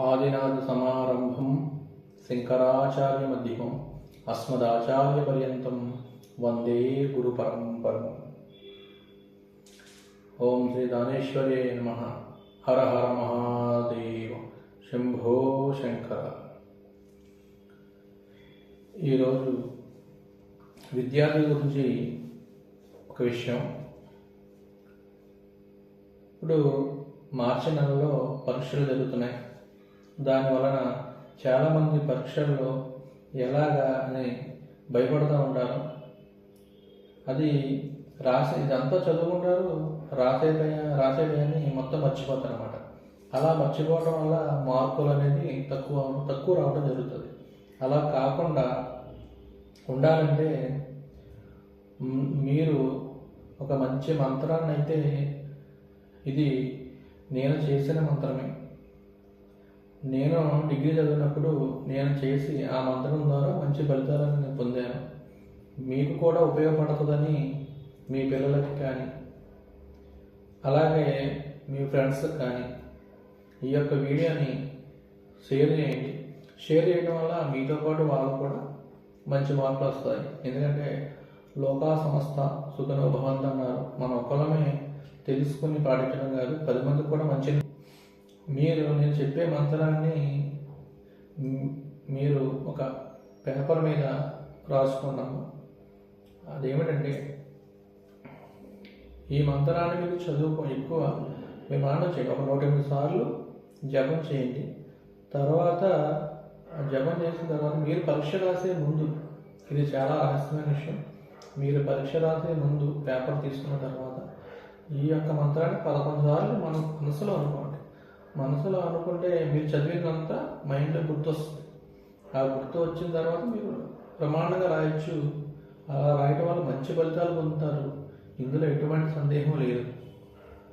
ఆదినాథసమారంభం అస్మదాచార్య పర్యంతం వందే గురుపరంపరం. ఓం శ్రీ దానేశ్వరే నమ. హర హర మహాదేవ. శంభో శంకర. ఈరోజు విద్యార్థుల గురించి ఒక విషయం. ఇప్పుడు మార్చి నెలలో పరీక్షలు జరుగుతున్నాయి. దాని వలన చాలామంది పరీక్షల్లో ఎలాగా అని భయపడుతూ ఉంటారు. అది రాసే ఇదంతా చదువుకుంటారు రాసే రాసే భయాన్ని మొత్తం మర్చిపోతారు అనమాట అలా మర్చిపోవడం వల్ల మార్కులు అనేది తక్కువ తక్కువ రావడం జరుగుతుంది. అలా కాకుండా ఉండాలంటే మీరు ఒక మంచి మంత్రాన్ని అయితే ఇది నేను చేసిన మంత్రమే. నేను డిగ్రీ చదివినప్పుడు నేను చేసి ఆ మంత్రం ద్వారా మంచి ఫలితాలను నేను పొందాను. మీకు కూడా ఉపయోగపడుతుందని మీ పిల్లలకి కానీ అలాగే మీ ఫ్రెండ్స్కి కానీ ఈ యొక్క వీడియోని షేర్ చేయండి. షేర్ చేయడం వల్ల మీతో పాటు వాళ్ళు కూడా మంచి మార్పులు వస్తాయి. ఎందుకంటే లోకా సంస్థ సుఖనో అన్నారు. మన ఒక్కలమే తెలుసుకుని పాటించడం కాదు. పది మంది కూడా మంచి మీరు నేను చెప్పే మంత్రాన్ని మీరు ఒక పేపర్ మీద రాసుకున్నాము. అదేమిటంటే ఈ మంత్రాన్ని మీరు చదువుకో ఎక్కువ మీ మానవ చేయండి. ఒక నూట ఎనిమిది సార్లు జపం చేయండి. తర్వాత జపం చేసిన తర్వాత మీరు పరీక్ష రాసే ముందు ఇది చాలా రహస్యమైన విషయం మీరు పరీక్ష రాసే ముందు పేపర్ తీసుకున్న తర్వాత ఈ యొక్క మంత్రాన్ని పదకొండు సార్లు మనం మనసులో అనుకోండి. మనసులో అనుకుంటే మీరు చదివినంతా మైండ్లో గుర్తొస్తుంది. ఆ గుర్తు వచ్చిన తర్వాత మీరు ప్రమాణంగా రాయొచ్చు. అలా రాయటం వల్ల మంచి ఫలితాలు పొందుతారు. ఇందులో ఎటువంటి సందేహం లేదు.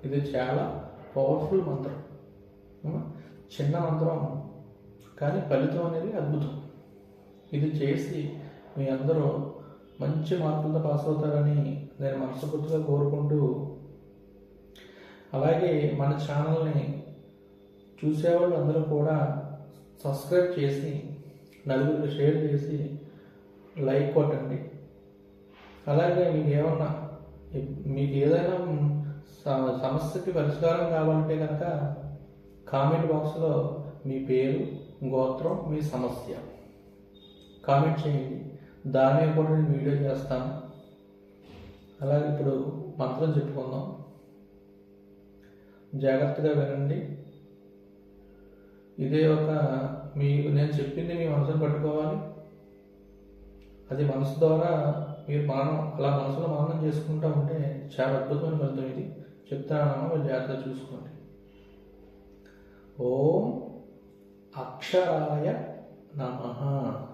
ఇది చాలా పవర్ఫుల్ మంత్రం. చిన్న మంత్రం. కానీ ఫలితం అనేది అద్భుతం. ఇది చేసి మీ అందరూ మంచి మార్కులతో పాస్ అవుతారని నేను మనస్ఫూర్తిగా కోరుకుంటూ అలాగే మన ఛానల్ని చూసేవాళ్ళు అందరూ కూడా సబ్స్క్రైబ్ చేసి నలుగురికి షేర్ చేసి లైక్ కొట్టండి. అలాగే మీకు ఏమన్నా మీకు ఏదైనా సమస్యకి పరిష్కారం కావాలంటే కనుక కామెంట్ బాక్స్లో మీ పేరు గోత్రం మీ సమస్య కామెంట్ చేయండి. దాని కూడా నేను వీడియో చేస్తాను. అలాగే ఇప్పుడు మంత్రం చెప్పుకుందాం. జాగ్రత్తగా వినండి. ఇదే ఒక మీకు నేను చెప్పింది మీ మనసును పట్టుకోవాలి. అది మనసు ద్వారా మీరు మానం అలా మనసులో మానం చేసుకుంటూ ఉంటే చాలా అద్భుతమైన ఫలితం ఇది. చెప్తానమ్మా మీరు జాగ్రత్తగా చూసుకోండి. ఓం అక్షరాయ నమ.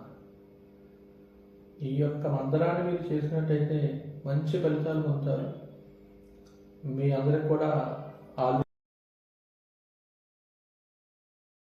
ఈ యొక్క మంత్రాన్ని మీరు చేసినట్టయితే మంచి ఫలితాలు పొందుతారు. మీ అందరికి కూడా